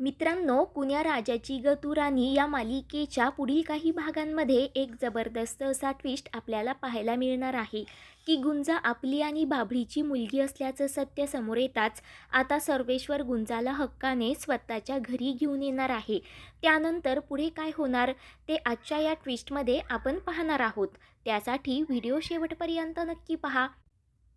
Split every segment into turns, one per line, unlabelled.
मित्रांनो कुण्या राजाची ग तू राणी या मालिकेच्या पुढील काही भागांमध्ये एक जबरदस्त असा ट्विस्ट आपल्याला पाहायला मिळणार आहे. की गुंजा आपली आणि बाभळीची मुलगी असल्याचं सत्य समोर येताच आता सर्वेश्वर गुंजाला हक्काने स्वतःच्या घरी घेऊन येणार आहे. त्यानंतर पुढे काय होणार ते आजच्या या ट्विस्टमध्ये आपण पाहणार आहोत. त्यासाठी व्हिडिओ शेवटपर्यंत नक्की पहा.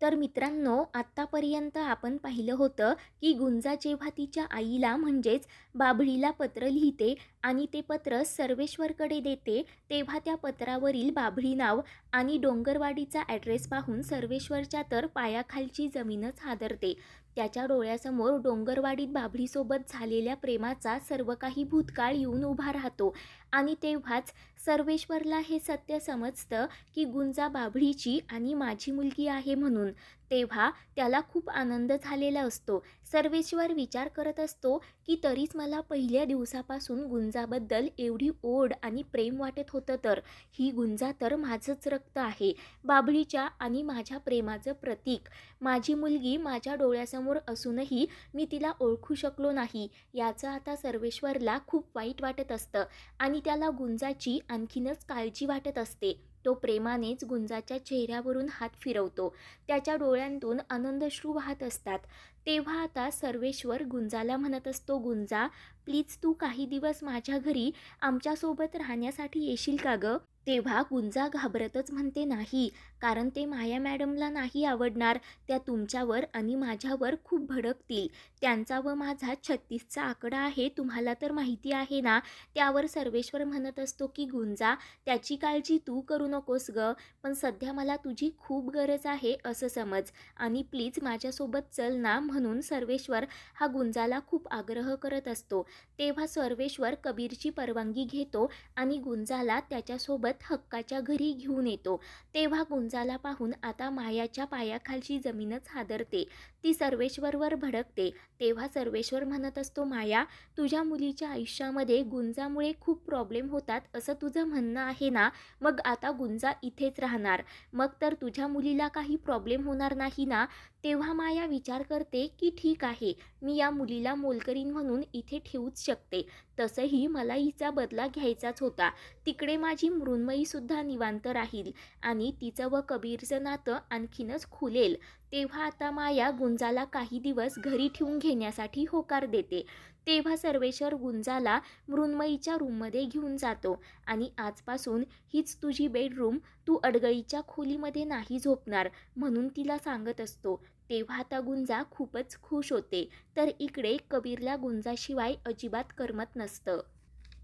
तर मित्रांनो आत्तापर्यंत आपण पाहिलं होतं की गुंजा जेव्हा तिच्या आईला म्हणजेच बाभळीला पत्र लिहिते आणि ते पत्र सर्वेश्वरकडे देते तेव्हा त्या पत्रावरील बाभळी नाव आणि डोंगरवाडीचा ॲड्रेस पाहून सर्वेश्वरच्या तर पायाखालची जमीनच हादरते. त्याच्या डोळ्यासमोर डोंगरवाडीत बाभळीसोबत झालेल्या प्रेमाचा सर्व काही भूतकाळ येऊन उभा राहतो. आणि तेव्हाच सर्वेश्वरला हे सत्य समजतं की गुंजा बाभळीची आणि माझी मुलगी आहे म्हणून. तेव्हा त्याला खूप आनंद झालेला असतो. सर्वेश्वर विचार करत असतो की तरीच मला पहिल्या दिवसापासून गुंजाबद्दल एवढी ओढ आणि प्रेम वाटत होतं तर. ही गुंजा तर माझंच रक्त आहे. बाबळीच्या आणि माझ्या प्रेमाचं प्रतीक. माझी मुलगी माझ्या डोळ्यासमोर असूनही मी तिला ओळखू शकलो नाही. याचं आता सर्वेश्वरला खूप वाईट वाटत असतं आणि त्याला गुंजाची आणखीनच काळजी वाटत असते. तो प्रेमानेच गुंजाच्या चेहऱ्यावरून हात फिरवतो. त्याच्या डोळ्या डोळ्यांतून आनंदश्रू वाहत असतात. तेव्हा आता सर्वेश्वर गुंजाला म्हणत असतो गुंजा प्लीज तू काही दिवस माझ्या घरी आमच्यासोबत राहण्यासाठी येशील का गं? तेव्हा गुंजा घाबरतच म्हणते नाही कारण ते माया मॅडमला नाही आवडणार. त्या तुमच्यावर आणि माझ्यावर खूप भडकतील. त्यांचा व माझा छत्तीसचा आकडा आहे तुम्हाला तर माहिती आहे ना? त्यावर सर्वेश्वर म्हणत असतो की गुंजा त्याची काळजी तू करू नकोस ग पण सध्या मला तुझी खूप गरज आहे असं समज. आणि प्लीज माझ्यासोबत चल ना म्हणून सर्वेश्वर हा गुंजाला खूप आग्रह करत असतो. तेव्हा सर्वेश्वर कबीरची परवानगी घेतो आणि गुंजाला त्याच्यासोबत हक्काच्या घरी घेऊन येतो. तेव्हा गुंजाला पाहून आता मायाच्या पायाखालची जमीनच हादरते. ती सर्वेश्वरवर भडकते. तेव्हा सर्वेश्वर म्हणत असतो माया तुझ्या मुलीच्या आयुष्यामध्ये गुंजामुळे खूप प्रॉब्लेम होतात असं तुझं म्हणणं आहे ना? मग आता गुंजा इथेच राहणार. मग तर तुझ्या मुलीला काही प्रॉब्लेम होणार नाही ना? तेव्हा माया विचार करते की ठीक आहे मी या मुलीला मोलकरीन म्हणून इथे ठेवूच शकते. तसंही मला हिचा बदला घ्यायचाच होता. तिकडे माझी मृण्मयीसुद्धा निवांत राहील आणि तिचं व कबीरचं नातं आणखीनच खुलेल. तेव्हा आता माया गुंजाला काही दिवस घरी ठेवून घेण्यासाठी होकार देते. तेव्हा सर्वेश्वर गुंजाला मृण्मयीच्या रूममध्ये घेऊन जातो आणि आजपासून हीच तुझी बेडरूम तू अडगळीच्या खोलीमध्ये नाही झोपणार म्हणून तिला सांगत असतो. तेव्हा आता गुंजा खूपच खुश होते. तर इकडे कबीरला गुंजाशिवाय अजिबात करमत नसतं.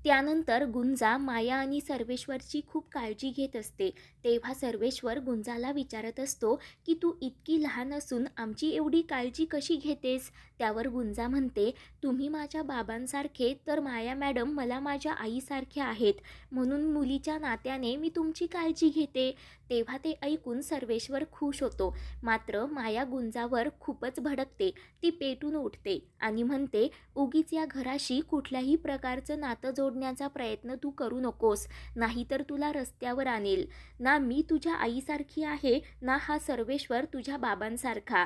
त्यानंतर गुंजा माया आणि सर्वेश्वरची खूप काळजी घेत असते. तेव्हा सर्वेश्वर गुंजाला विचारत असतो की तू इतकी लहान असून आमची एवढी काळजी कशी घेतेस? त्यावर गुंजा म्हणते तुम्ही माझ्या बाबांसारखे तर माया मॅडम मला माझ्या आईसारखे आहेत. म्हणून मुलीच्या नात्याने मी तुमची काळजी घेते. तेव्हा ते ऐकून सर्वेश्वर खुश होतो. मात्र माया गुंजावर खूपच भडकते. ती पेटून उठते आणि म्हणते उगीच या घराशी कुठल्याही प्रकारचं नातं जोड जोडण्याचा प्रयत्न तू करू नकोस नाहीतर तुला रस्त्यावर आणेल. ना मी तुझ्या आईसारखी आहे ना हा सर्वेश्वर तुझ्या बाबांसारखा.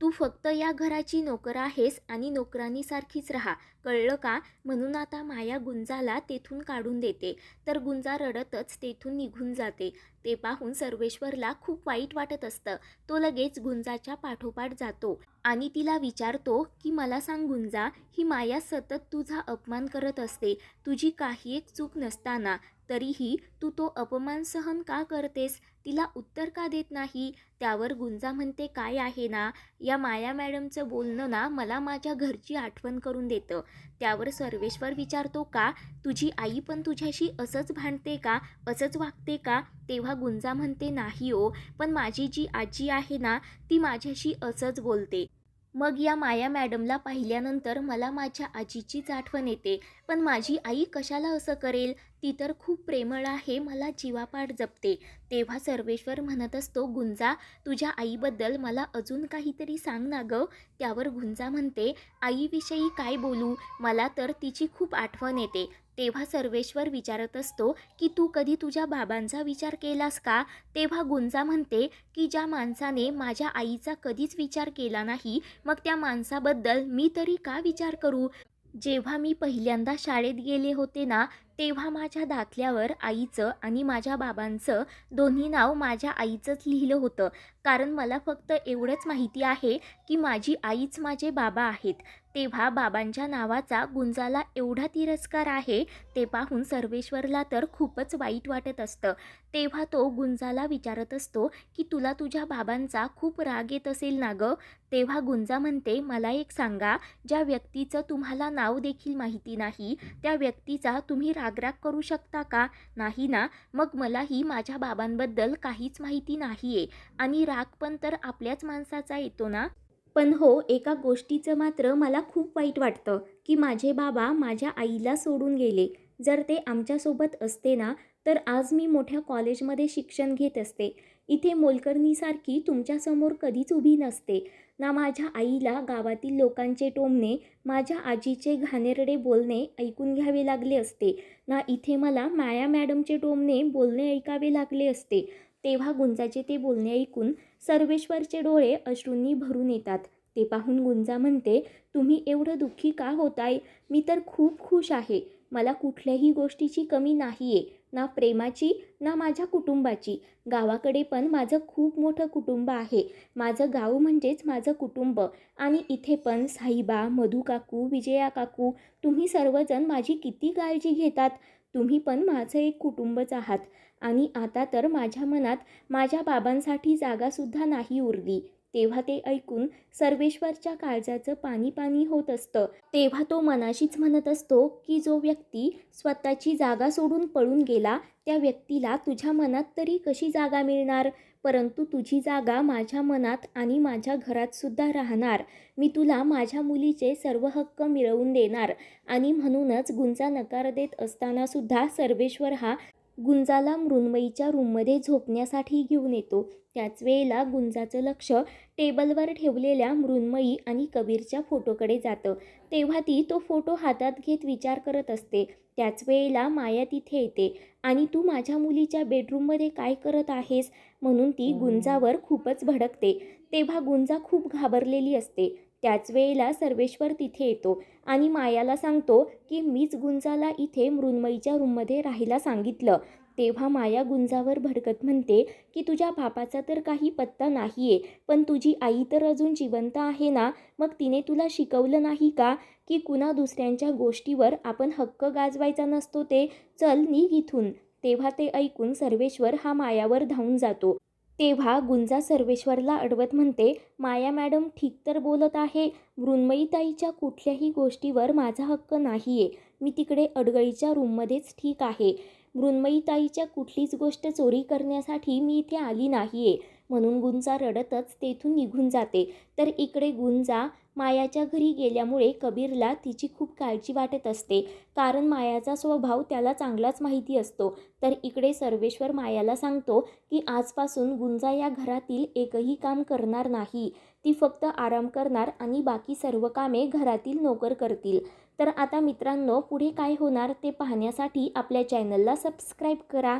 तू फक्त या घराची नोकर आहेस आणि नोकरांनीसारखीच राहा. कळलं का? म्हणून आता माया गुंजाला तेथून काढून देते. तर गुंजा रडतच तेथून निघून जाते. ते पाहून सर्वेश्वरला खूप वाईट वाटत असतं. तो लगेच गुंजाच्या पाठोपाठ जातो आणि तिला विचारतो की मला सांग गुंजा ही माया सतत तुझा अपमान करत असते. तुझी काही एक चूक नसताना. तरीही तू तो अपमान सहन का करतेस? तिला उत्तर का देत नाही? त्यावर गुंजा म्हणते काय आहे ना? या माया मॅडमचं बोलणं ना मला माझ्या घरची आठवण करून देतं. त्यावर सर्वेश्वर विचारतो का तुझी आई पण तुझ्याशी असंच भांडते का असंच वागते का? तेव्हा गुंजा म्हणते नाही ओ पण माझी जी आजी आहे ना ती माझ्याशी असंच बोलते. मग या माया मॅडमला पाहिल्यानंतर मला माझ्या आजीचीच आठवण येते. पण माझी आई कशाला असं करेल? ती तर खूप प्रेमळ आहे मला जीवापाड जपते. तेव्हा सर्वेश्वर म्हणत असतो गुंजा तुझ्या आईबद्दल मला अजून काहीतरी सांग ना गं. त्यावर गुंजा म्हणते आईविषयी काय बोलू? मला तर तिची खूप आठवण येते. तेव्हा सर्वेश्वर विचारत असतो की तू कधी तुझ्या बाबांचा विचार केलास का? तेव्हा गुंजा म्हणते की ज्या माणसाने माझ्या आईचा कधीच विचार केला नाही मग त्या माणसाबद्दल मी तरी का विचार करू? जेव्हा मी पहिल्यांदा शाळेत गेले होते ना तेव्हा माझ्या दाखल्यावर आईचं आणि माझ्या बाबांचं दोन्ही नाव माझ्या आईचंच लिहिलं होतं. कारण मला फक्त एवढंच माहिती आहे की माझी आईच माझे बाबा आहेत. तेव्हा बाबांच्या नावाचा गुंजाला एवढा तिरस्कार आहे ते पाहून सर्वेश्वरला तर खूपच वाईट वाटत असतं. तेव्हा तो गुंजाला विचारत असतो की तुला तुझ्या बाबांचा खूप राग येत असेल ना गं? तेव्हा गुंजा म्हणते मला एक सांगा ज्या व्यक्तीचं तुम्हाला नाव देखील माहिती नाही त्या व्यक्तीचा तुम्ही रागराग करू शकता का? नाही ना. मग मलाही माझ्या बाबांबद्दल काहीच माहिती नाही आहे आणि राग पण तर आपल्याच माणसाचा येतो ना? पण हो एका गोष्टीचं मात्र मला खूप वाईट वाटतं की माझे बाबा माझ्या आईला सोडून गेले. जर ते आमच्यासोबत असते ना तर आज मी मोठ्या कॉलेजमध्ये शिक्षण घेत असते. इथे मोलकरणीसारखी तुमच्यासमोर कधीच उभी नसते. ना माझ्या आईला गावातील लोकांचे टोमणे माझ्या आजीचे घाणेरडे बोलणे ऐकून घ्यावे लागले असते. ना इथे मला माया मॅडमचे टोमणे बोलणे ऐकावे लागले असते. तेव्हा गुंजाचे ते बोलणे ऐकून सर्वेश्वरचे डोळे अश्रूंनी भरून येतात. ते पाहून गुंजा म्हणते तुम्ही एवढं दुःखी का होताय? मी तर खूप खुश आहे. मला कुठल्याही गोष्टीची कमी नाही आहे ना प्रेमाची ना माझ्या कुटुंबाची. गावाकडे पण माझं खूप मोठं कुटुंब आहे. माझं गाव म्हणजेच माझं कुटुंब. आणि इथे पण साईबा मधू काकू विजया काकू तुम्ही सर्वजण माझी किती काळजी घेतात? तुम्ही पण माझं एक कुटुंबच आहात. आणि आता तर माझ्या मनात माझ्या बाबांसाठी जागासुद्धा नाही उरली. तेव्हा ते ऐकून सर्वेश्वरच्या काळजाचं पाणी पाणी होत असतं. तेव्हा तो मनाशीच म्हणत असतो की जो व्यक्ती स्वतःची जागा सोडून पळून गेला त्या व्यक्तीला तुझ्या मनात तरी कशी जागा मिळणार? परंतु तुझी जागा माझ्या मनात आणि माझ्या घरात सुद्धा राहणार. मी तुला माझ्या मुलीचे सर्व हक्क मिळवून देणार. आणि म्हणूनच गुंजा नकार देत असतानासुद्धा सर्वेश्वर हा गुंजाला मृण्मयीच्या रूममध्ये झोपण्यासाठी घेऊन येतो. त्याच वेळेला गुंजाचं लक्ष टेबलवर ठेवलेल्या मृण्मयी आणि कबीरच्या फोटोकडे जातं. तेव्हा ती तो फोटो हातात घेत विचार करत असते. त्याच वेळेला माया तिथे येते. आणि तू माझ्या मुलीच्या बेडरूममध्ये काय करत आहेस? म्हणून ती गुंजावर खूपच भडकते. तेव्हा गुंजा खूप घाबरलेली असते. त्याच वेळेला सर्वेश्वर तिथे येतो आणि मायाला सांगतो की मीच गुंजाला इथे मृण्मयीच्या रूममध्ये राहायला सांगितलं. तेव्हा माया गुंजावर भडकत म्हणते की तुझ्या बापाचा तर काही पत्ता नाही आहे पण तुझी आई तर अजून जिवंत आहे ना? मग तिने तुला शिकवलं नाही का की कुणा दुसऱ्यांच्या गोष्टीवर आपण हक्क गाजवायचा नसतो ते? चल निघ इथून. तेव्हा ते ऐकून सर्वेश्वर हा मायावर धावून जातो. तेव्हा गुंजा सर्वेश्वरला अडवत म्हणते माया मॅडम ठीक तर बोलत आहे मृण्मयीताईच्या कुठल्याही गोष्टीवर माझा हक्क नाही आहे मी तिकडे अडगळीच्या रूममध्येच ठीक आहे. मृण्मयीताईच्या कुठलीच गोष्ट चोरी करण्यासाठी मी इथे आली नाही आहे म्हणून गुंजा रडतच तेथून निघून जाते. तर इकडे गुंजा मायाच्या घरी गेल्यामुळे कबीरला तिची खूप काळजी वाटत असते. कारण मायाचा स्वभाव त्याला चांगलाच माहिती असतो. तर इकडे सर्वेश्वर मायाला सांगतो की आजपासून गुंजा या घरातील एकही काम करणार नाही. ती फक्त आराम करणार आणि बाकी सर्व कामे घरातील नोकर करतील. तर आता मित्रांनो पुढे काय होणार ते पाहण्यासाठी आपल्या चॅनलला सबस्क्राईब करा.